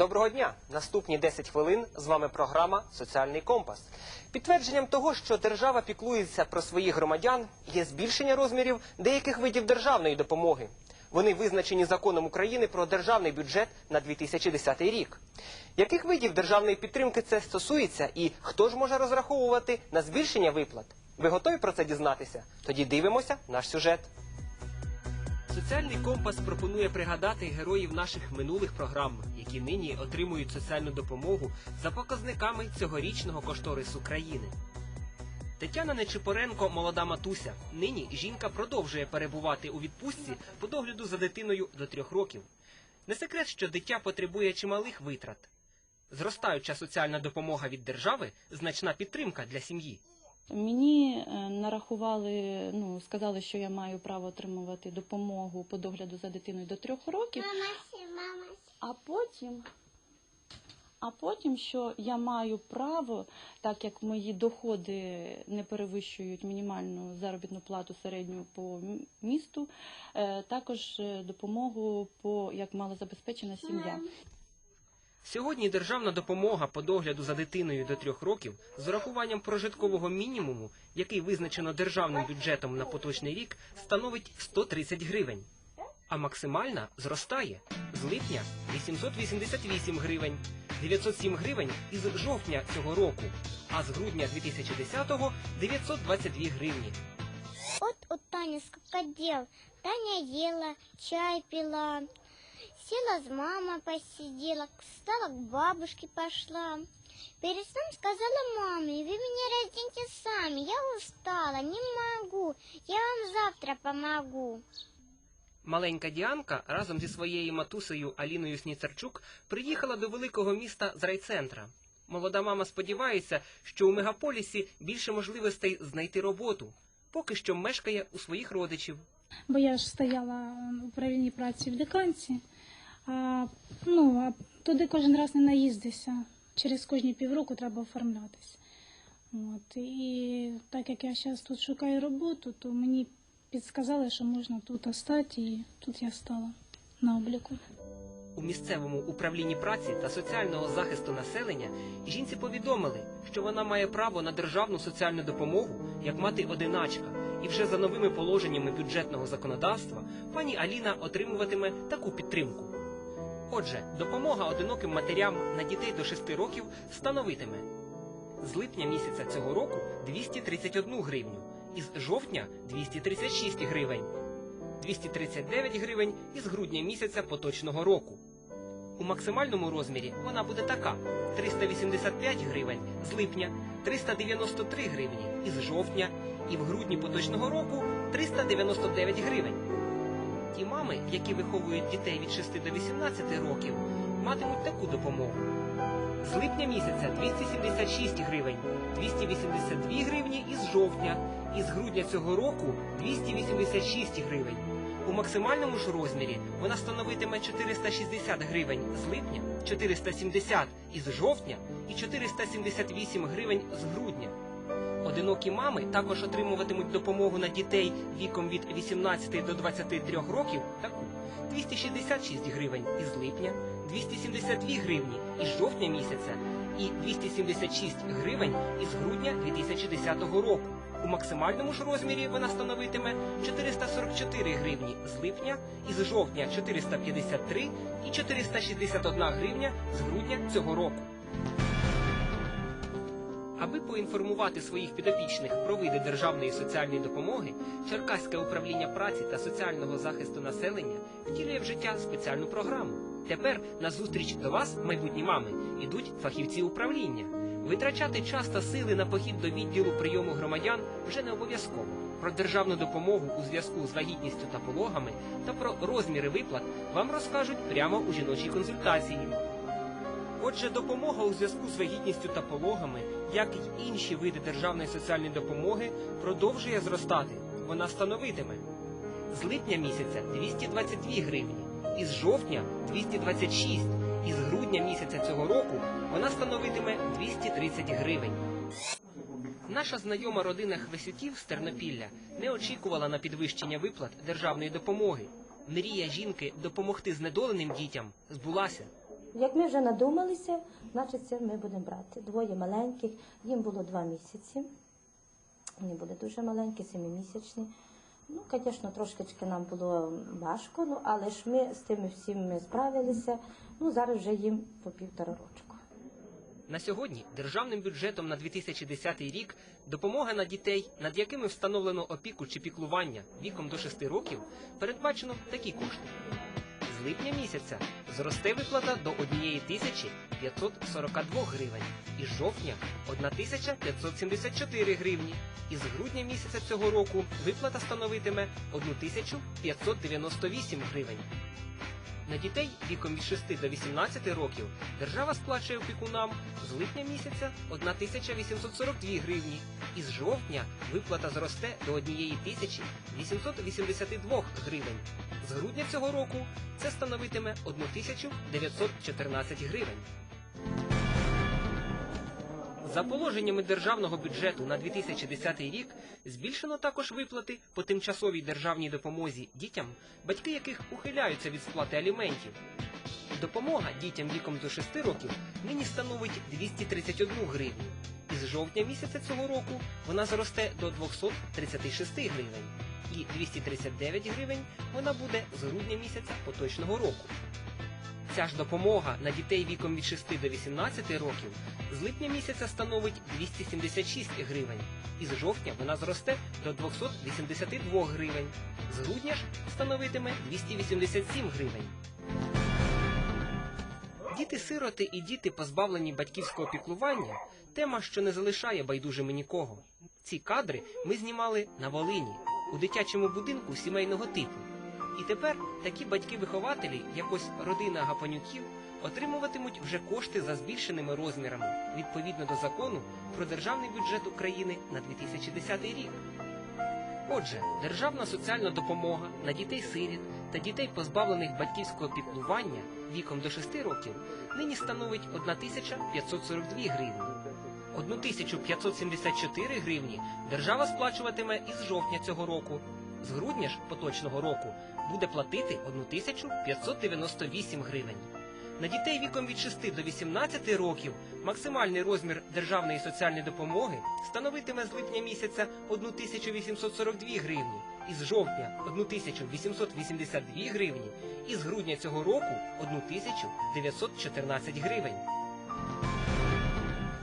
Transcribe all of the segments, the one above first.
Доброго дня! Наступні 10 хвилин з вами програма Соціальний компас. Підтвердженням того, що держава піклується про своїх громадян, є збільшення розмірів деяких видів державної допомоги. Вони визначені законом України про державний бюджет на 2010 рік. Яких видів державної підтримки це стосується і хто ж може розраховувати на збільшення виплат? Ви готові про це дізнатися? Тоді дивимося наш сюжет. Соціальний компас пропонує пригадати героїв наших минулих програм, які нині отримують соціальну допомогу за показниками цьогорічного кошторису країни. Тетяна Нечипоренко молода матуся. Нині жінка продовжує перебувати у відпустці по догляду за дитиною до трьох років. Не секрет, що дитя потребує чималих витрат. Зростаюча соціальна допомога від держави значна підтримка для сім'ї. Мені е, нарахували, ну сказали, що я маю право отримувати допомогу по догляду за дитиною до трьох років, а потім, а потім, що я маю право, так як мої доходи не перевищують мінімальну заробітну плату середню по місту, е, також е, допомогу по як малозабезпечена сім'я. Сьогодні державна допомога по догляду за дитиною до трьох років з урахуванням прожиткового мінімуму, який визначено державним бюджетом на поточний рік, становить 130 гривень. А максимальна зростає з липня 888 гривень, 907 гривень із жовтня цього року, а з грудня 2010-го 922 гривні. Вот у Тани сколько дел. Таня ела, чай пила, села с мамой посидела, встала к бабушке пошла. Перед сном сказала маме, вы меня разденьте сами, я устала, не могу, я вам завтра помогу. Маленька Діанка разом зі своєю матусею Аліною Сніцарчук приїхала до великого міста з райцентра. Молода мама сподівається, що у мегаполісі більше можливостей знайти роботу. Поки що мешкає у своїх родичів. бо я ж стояла в управлінні праці в деканці. А, ну, а туди кожен раз не наїздишся. Через кожні півроку треба оформлятися. От, і так як я зараз тут шукаю роботу, то мені підсказали, що можна тут остати, і тут я стала на обліку. У місцевому управлінні праці та соціального захисту населення жінці повідомили, що вона має право на державну соціальну допомогу як мати одиначка, і вже за новими положеннями бюджетного законодавства пані Аліна отримуватиме таку підтримку. Отже, допомога одиноким матерям на дітей до 6 років становитиме з липня місяця цього року 231 гривню, із жовтня 236 гривень. 239 гривень із грудня місяця поточного року. У максимальному розмірі вона буде така: 385 гривень з липня, 393 гривні із жовтня і в грудні поточного року 399 гривень. Ті мами, які виховують дітей від 6 до 18 років, матимуть таку допомогу. З липня місяця 276 гривень, 282 гривні із жовтня, і з грудня цього року 286 гривень. У максимальному ж розмірі вона становитиме 460 гривень з липня, 470 із жовтня і 478 гривень з грудня. Одинокі мами також отримуватимуть допомогу на дітей віком від 18 до 23 років таку 266 гривень із липня, 272 гривні із жовтня місяця і 276 гривень із грудня 2010 року. У максимальному ж розмірі вона становитиме 444 гривні з липня, із жовтня 453 і 461 гривня з грудня цього року. Аби поінформувати своїх підопічних про види державної соціальної допомоги, Черкаське управління праці та соціального захисту населення втілює в життя спеціальну програму. Тепер на зустріч до вас, майбутні мами, ідуть фахівці управління. Витрачати час та сили на похід до відділу прийому громадян вже не обов'язково. Про державну допомогу у зв'язку з вагітністю та пологами та про розміри виплат вам розкажуть прямо у жіночій консультації. Отже, допомога у зв'язку з вагітністю та пологами, як й інші види державної соціальної допомоги, продовжує зростати. Вона становитиме з липня місяця 222 гривні, із жовтня 226, із грудня місяця цього року вона становитиме 230 гривень. Наша знайома родина Хвесютів з Тернопілля не очікувала на підвищення виплат державної допомоги. Мрія жінки допомогти знедоленим дітям збулася. Як ми вже надумалися, значить це ми будемо брати. Двоє маленьких, їм було два місяці. Вони були дуже маленькі, семимісячні. Ну, звісно, трошечки нам було важко, ну, але ж ми з тими всім справилися. Ну, зараз вже їм по півтора рочку. На сьогодні державним бюджетом на 2010 рік допомога на дітей, над якими встановлено опіку чи піклування віком до 6 років, передбачено такі кошти. Липня місяця зросте виплата до 1542 гривень, із жовтня 1574 гривні, і з грудня місяця цього року виплата становитиме 1598 гривень. На дітей віком від 6 до 18 років держава сплачує опікунам з липня місяця 1842 гривні, і з жовтня виплата зросте до 1882 гривень. З грудня цього року це становитиме 1914 гривень. За положеннями державного бюджету на 2010 рік збільшено також виплати по тимчасовій державній допомозі дітям, батьки яких ухиляються від сплати аліментів. Допомога дітям віком до 6 років нині становить 231 гривню. І з жовтня місяця цього року вона зросте до 236 гривень. І 239 гривень вона буде з грудня місяця поточного року. Ця ж допомога на дітей віком від 6 до 18 років з липня місяця становить 276 гривень, і з жовтня вона зросте до 282 гривень. З грудня ж становитиме 287 гривень. Діти-сироти і діти, позбавлені батьківського піклування, тема, що не залишає байдужими нікого. Ці кадри ми знімали на Волині у дитячому будинку сімейного типу. І тепер такі батьки-вихователі, як ось родина Гапанюків, отримуватимуть вже кошти за збільшеними розмірами відповідно до закону про державний бюджет України на 2010 рік. Отже, державна соціальна допомога на дітей-сиріт та дітей, позбавлених батьківського піклування віком до 6 років, нині становить 1542 гривні. 1574 гривні держава сплачуватиме із жовтня цього року. З грудня ж поточного року буде платити 1598 гривень. На дітей віком від 6 до 18 років максимальний розмір державної соціальної допомоги становитиме з липня місяця 1842 гривні, із жовтня 1882 гривні, і з грудня цього року 1914 гривень.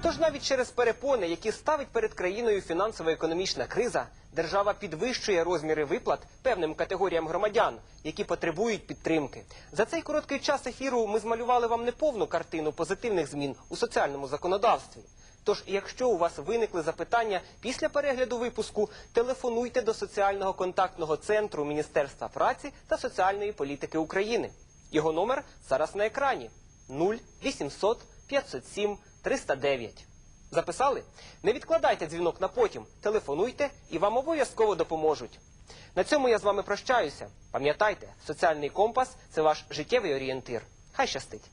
Тож навіть через перепони, які ставить перед країною фінансово-економічна криза, держава підвищує розміри виплат певним категоріям громадян, які потребують підтримки. За цей короткий час ефіру ми змалювали вам неповну картину позитивних змін у соціальному законодавстві. Тож, якщо у вас виникли запитання після перегляду випуску, телефонуйте до соціального контактного центру Міністерства праці та соціальної політики України. Його номер зараз на екрані 0800 507 309. Записали? Не відкладайте дзвінок на потім, телефонуйте і вам обов'язково допоможуть. На цьому я з вами прощаюся. Пам'ятайте, соціальний компас це ваш життєвий орієнтир. Хай щастить!